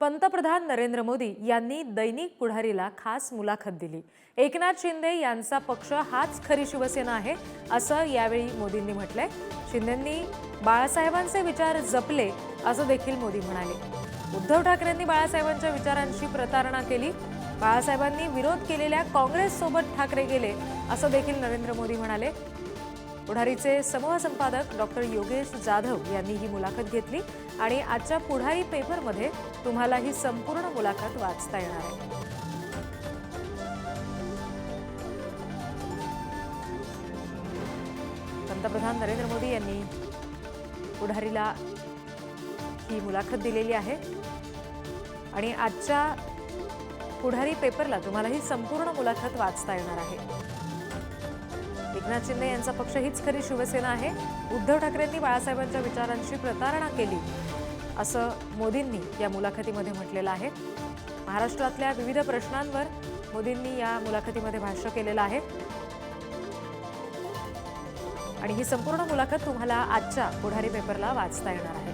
पंतप्रधान नरेंद्र मोदी यांनी दैनिक पुढारीला खास मुलाखत दिली. एकनाथ शिंदे यांचा पक्ष हाच खरी शिवसेना आहे असं यावेळी मोदींनी म्हटलंय. शिंदेंनी बाळासाहेबांचे विचार जपले असं देखील मोदी म्हणाले. उद्धव ठाकरेंनी बाळासाहेबांच्या विचारांशी प्रतारणा केली. बाळासाहेबांनी विरोध केलेल्या काँग्रेससोबत ठाकरे गेले असं देखील नरेंद्र मोदी म्हणाले. पुढारीचे समूह संपादक डॉक्टर योगेश जाधव यांनी ही मुलाखत घेतली आणि आजच्या पुढारी पेपरमध्ये तुम्हाला ही संपूर्ण मुलाखत वाचता येणार आहे. पंतप्रधान नरेंद्र मोदी यांनी पुढारीला ही मुलाखत दिलेली आहे. आणि आजच्या पुढारी पेपरला तुम्हाला ही संपूर्ण मुलाखत वाचता येणार आहे. एकनाथ शिंदे यांचा पक्ष हीच खरी शिवसेना आहे. उद्धव ठाकरेंनी बाळासाहेबांच्या विचारांशी प्रतारणा केली असं मोदींनी या मुलाखतीमध्ये म्हटलेलं आहे. महाराष्ट्रातल्या विविध प्रश्नांवर मोदींनी या मुलाखतीमध्ये भाष्य केलेलं आहे. आणि ही संपूर्ण मुलाखत तुम्हाला आजच्या पुढारी पेपरला वाचता येणार आहे.